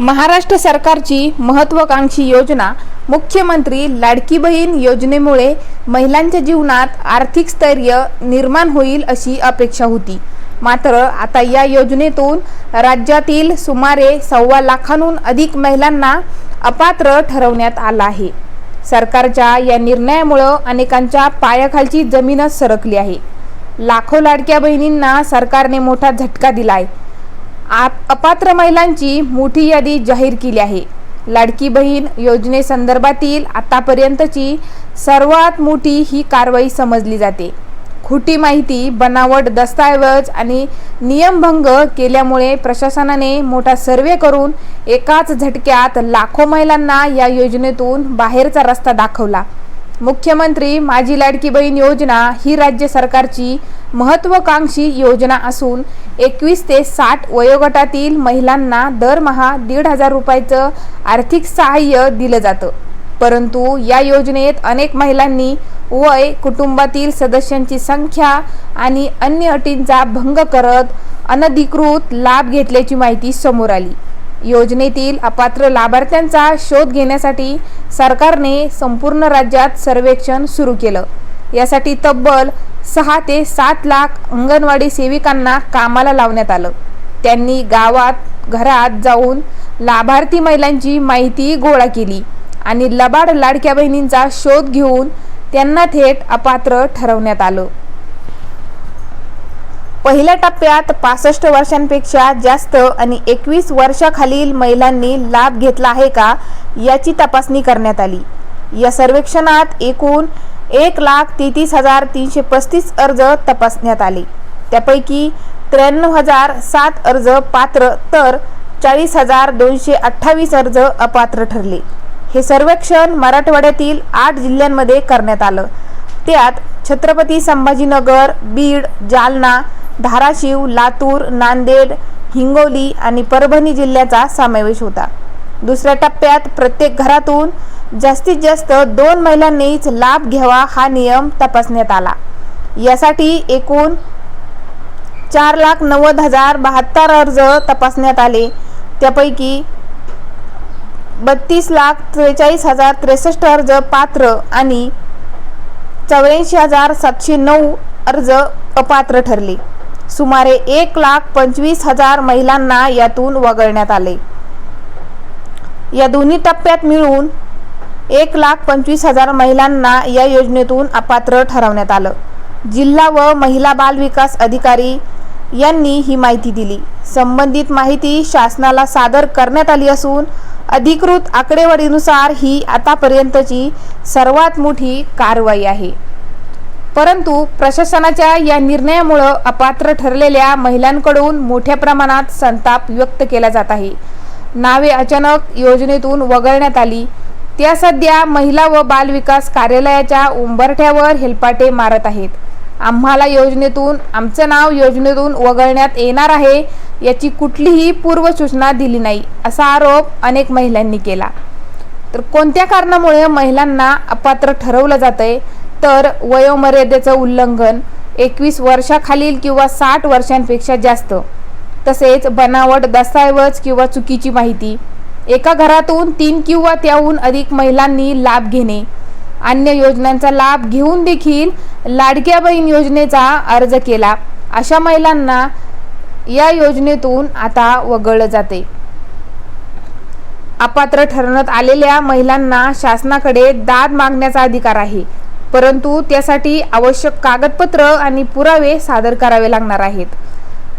महाराष्ट्र सरकारची महत्त्वाकांक्षी योजना मुख्यमंत्री लाडकी बहीण योजनेमुळे महिलांच्या जीवनात आर्थिक स्थैर्य निर्माण होईल अशी अपेक्षा होती. मात्र आता या योजनेतून राज्यातील सुमारे सव्वा लाखांहून अधिक महिलांना अपात्र ठरवण्यात आलं आहे. सरकारच्या या निर्णयामुळं अनेकांच्या पायाखालची जमीनच सरकली आहे. लाखो लाडक्या बहिणींना सरकारने मोठा झटका दिला आहे आप अपात्र महिलांची मोठी यादी जाहीर केली आहे. लाडकी बहीण योजनेसंदर्भातील आतापर्यंतची सर्वात मोठी ही कारवाई समजली जाते. खोटी माहिती बनावट दस्तऐवज आणि नियमभंग केल्यामुळे प्रशासनाने मोठा सर्वे करून एकाच झटक्यात लाखो महिलांना या योजनेतून बाहेरचा रस्ता दाखवला. मुख्यमंत्री माझी लाडकी बहीण योजना ही राज्य सरकारची महत्त्वाकांक्षी योजना असून एकवीस ते साठ वयोगटातील महिलांना दरमहा दीड हजार रुपयाचं आर्थिक सहाय्य दिलं जातं. परंतु या योजनेत अनेक महिलांनी वय कुटुंबातील सदस्यांची संख्या आणि अन्य अटींचा भंग करत अनधिकृत लाभ घेतल्याची माहिती समोर आली. योजनेतील अपात्र लाभार्थ्यांचा शोध घेण्यासाठी सरकारने संपूर्ण राज्यात सर्वेक्षण सुरू केलं. यासाठी तब्बल सहा ते सात लाख अंगणवाडी सेविकांना कामाला लावण्यात आलं. त्यांनी गावात घरात जाऊन लाभार्थी महिलांची माहिती गोळा केली आणि लबाड लाडक्या बहिणींचा शोध घेऊन त्यांना थेट अपात्र ठरवण्यात आलं. पहिल्या टप्प्यात पासष्ट वर्षांपेक्षा जास्त आणि एकवीस वर्षाखालील महिलांनी लाभ घेतला आहे का याची तपासणी करण्यात आली. या सर्वेक्षणात एकूण एक लाख तेहतीस हजार तीनशे पस्तीस अर्ज तपासण्यात आले. त्यापैकी त्र्याण्णव हजार सात अर्ज पात्र तर चाळीस हजार दोनशे अठ्ठावीस अर्ज अपात्र ठरले. हे सर्वेक्षण मराठवाड्यातील आठ जिल्ह्यांमध्ये करण्यात आलं. त्यात छत्रपती संभाजीनगर बीड जालना धाराशिव लातूर नांदेड हिंगोली आणि परभणी जिल्ह्याचा समावेश होता. दुसऱ्या टप्प्यात प्रत्येक घरातून जास्तीत जास्त दोन महिलांनीच लाभ घ्यावा हा नियम तपासण्यात आला. यासाठी एकूण चार लाख नव्वद हजार बहात्तर अर्ज तपासण्यात आले. त्यापैकी बत्तीस लाख त्रेचाळीस हजार त्रेसष्ट अर्ज पात्र आणि चौऱ्याऐंशी हजार सातशे नऊ अर्ज अपात्र ठरले. सुमारे एक लाख पंचवीस हजार महिलांना यातून वगळण्यात आले. या दोन्ही टप्प्यात मिळून एक लाख पंचवीस हजार महिलांना या योजनेतून अपात्र ठरवण्यात आलं. जिल्हा व महिला बाल विकास अधिकारी यांनी ही माहिती दिली. संबंधित माहिती शासनाला सादर करण्यात आली असून अधिकृत आकडेवारीनुसार ही आतापर्यंतची सर्वात मोठी कारवाई आहे. परंतु प्रशासनाच्या या निर्णयामुळं अपात्र ठरलेल्या महिलांकडून मोठ्या प्रमाणात संताप व्यक्त केला जात आहे. नावे अचानक योजनेतून वगळण्यात आली. त्या सध्या महिला व बाल विकास कार्यालयाच्या उंबरठ्यावर हेलपाटे मारत आहेत. आम्हाला योजनेतून आमचं नाव योजनेतून वगळण्यात येणार आहे याची कुठलीही पूर्वसूचना दिली नाही असा आरोप अनेक महिलांनी केला. तर कोणत्या कारणामुळे महिलांना अपात्र ठरवलं जातंय? तर वयोमर्यादेचं उल्लंघन एकवीस वर्षाखालील किंवा साठ वर्षांपेक्षा जास्त. तसेच बनावट दस्तऐवज किंवा चुकीची माहिती. एका घरातून तीन किंवा त्याहून अधिक महिलांनी लाभ घेणे. अन्य योजनांचा लाभ घेऊन देखील लाडक्या बहीण योजनेचा अर्ज केला. अशा महिलांना या योजनेतून आता वगळलं जाते. अपात्र ठरवण्यात आलेल्या महिलांना शासनाकडे दाद मागण्याचा अधिकार आहे. परंतु त्यासाठी आवश्यक कागदपत्र आणि पुरावे सादर करावे लागणार आहेत.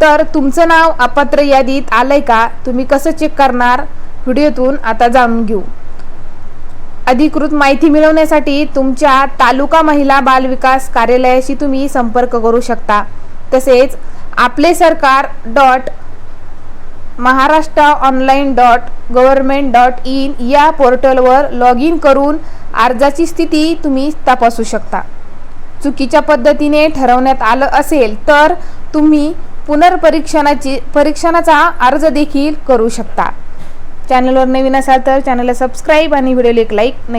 तर तुमचं नाव अपात्र यादीत आलंय का? तुम्ही कसं चेक करणार? व्हिडिओतून आता जाणून घेऊ. अधिकृत माहिती मिळवण्यासाठी तुमच्या तालुका महिला बाल विकास कार्यालयाशी तुम्ही संपर्क करू शकता. तसेच Aaple Sarkar dot Maharashtra online dot government dot in या पोर्टलवर लॉग इन करून अर्जाची स्थिती तुम्ही तपासू शकता. चुकीच्या पद्धतीने ठरवण्यात आलं असेल तर तुम्ही पुनर्परीक्षणाची परीक्षणाचा अर्ज देखील करू शकता. चॅनलवर नवीन असाल तर चॅनलला सबस्क्राईब आणि व्हिडिओला एक लाईक